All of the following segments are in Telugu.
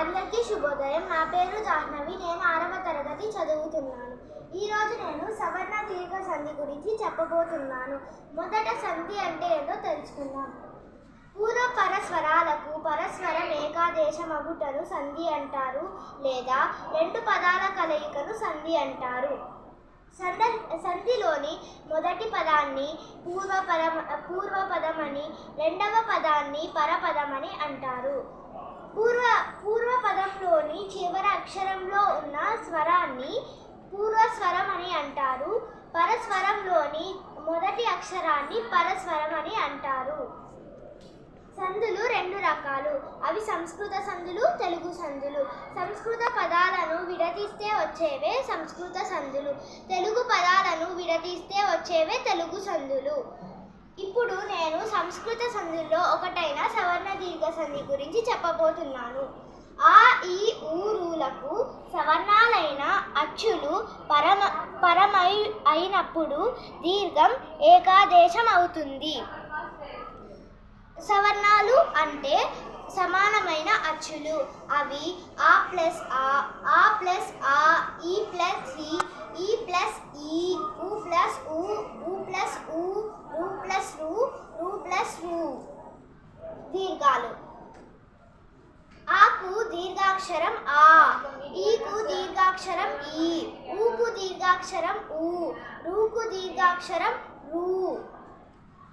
అందరికీ శుభోదయం. నా పేరు జాహ్నవి. నేను ఆరవ తరగతి చదువుతున్నాను. ఈరోజు నేను సవర్ణ దీర్ఘ సంధి గురించి చెప్పబోతున్నాను. మొదట సంధి అంటే ఏదో తెలుసుకుందాం. పూర్వ పరస్వరాలకు పరస్వరం ఏకాదేశమగుటను సంధి అంటారు లేదా రెండు పదాల కలయికను సంధి అంటారు. సంధ సంధిలోని మొదటి పదాన్ని పూర్వపదం పూర్వపదమని రెండవ పదాన్ని పరపదమని అంటారు. పూర్వ మొదటి అక్షరాన్ని పరస్వరం అని అంటారు. సందులు రెండు రకాలు. అవి సంస్కృత సందులు తెలుగు సందులు. సంస్కృత పదాలను విడదీస్తే వచ్చేవే సంస్కృత సందులు. తెలుగు పదాలను విడదీస్తే వచ్చేవే తెలుగు సందులు. ఇప్పుడు నేను సంస్కృత సందుల్లో ఒకటైన సవర్ణ దీర్ఘ సంధి గురించి చెప్పబోతున్నాను ఆ ఈ ఊరులకు సవర్ణాలైన అచ్చులు పరమ పరమై అయినప్పుడు దీర్ఘం ఏకాదేశం అవుతుంది సవర్ణాలు అంటే సమానమైన అచ్చులు. అవి ఆ ప్లస్ ఆ ఆ ప్లస్ ఆ ఈ ప్లస్ ఈ ఈ ప్లస్ ఈ ఊ ప్లస్ ఊ ఊ ప్లస్ ఊ రు ప్లస్ రు రు ప్లస్ రు దీర్ఘాలు. ఆకు దీర్ఘాక్షరం ఆ ఈకు దీర్ఘాక్షరం ఈ. ఊకు దీర్ఘాక్షరం ఊ. రూకు దీర్ఘాక్షరం రూ.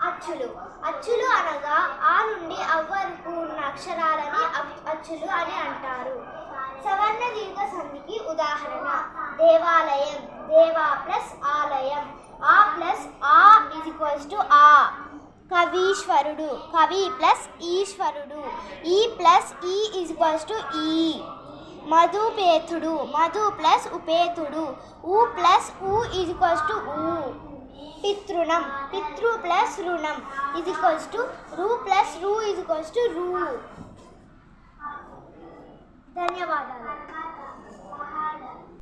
అచ్చులు. అచ్చులు అనగా ఆ నుండి అవ్ వరకు ఉన్న అక్షరాలని అచ్చులు అని అంటారు. సవర్ణ దీర్ఘ సంధికి ఉదాహరణ. దేవాలయం. దేవా ప్లస్ ఆలయం. ఆ ప్లస్ ఆ ఇజ్ ఈక్వల్స్ టు ఆ. కవీశ్వరుడు. కవి ప్లస్ ఈశ్వరుడు. ఈ ప్లస్ ఈ ఈజ్ ఈక్వల్స్ టు ఈ. మధుపేతుడు. మధు ప్లస్ ఉపేతుడు. ఊ ప్లస్ ఊ ఇజ్ ఈక్వల్స్ టు ఊ. పితృణం. పితృ ప్లస్ రుణం ఇది ఈక్వల్స్ టు రూ ప్లస్ రూ ఇజ్ టు రూ. ధన్యవాదాలు.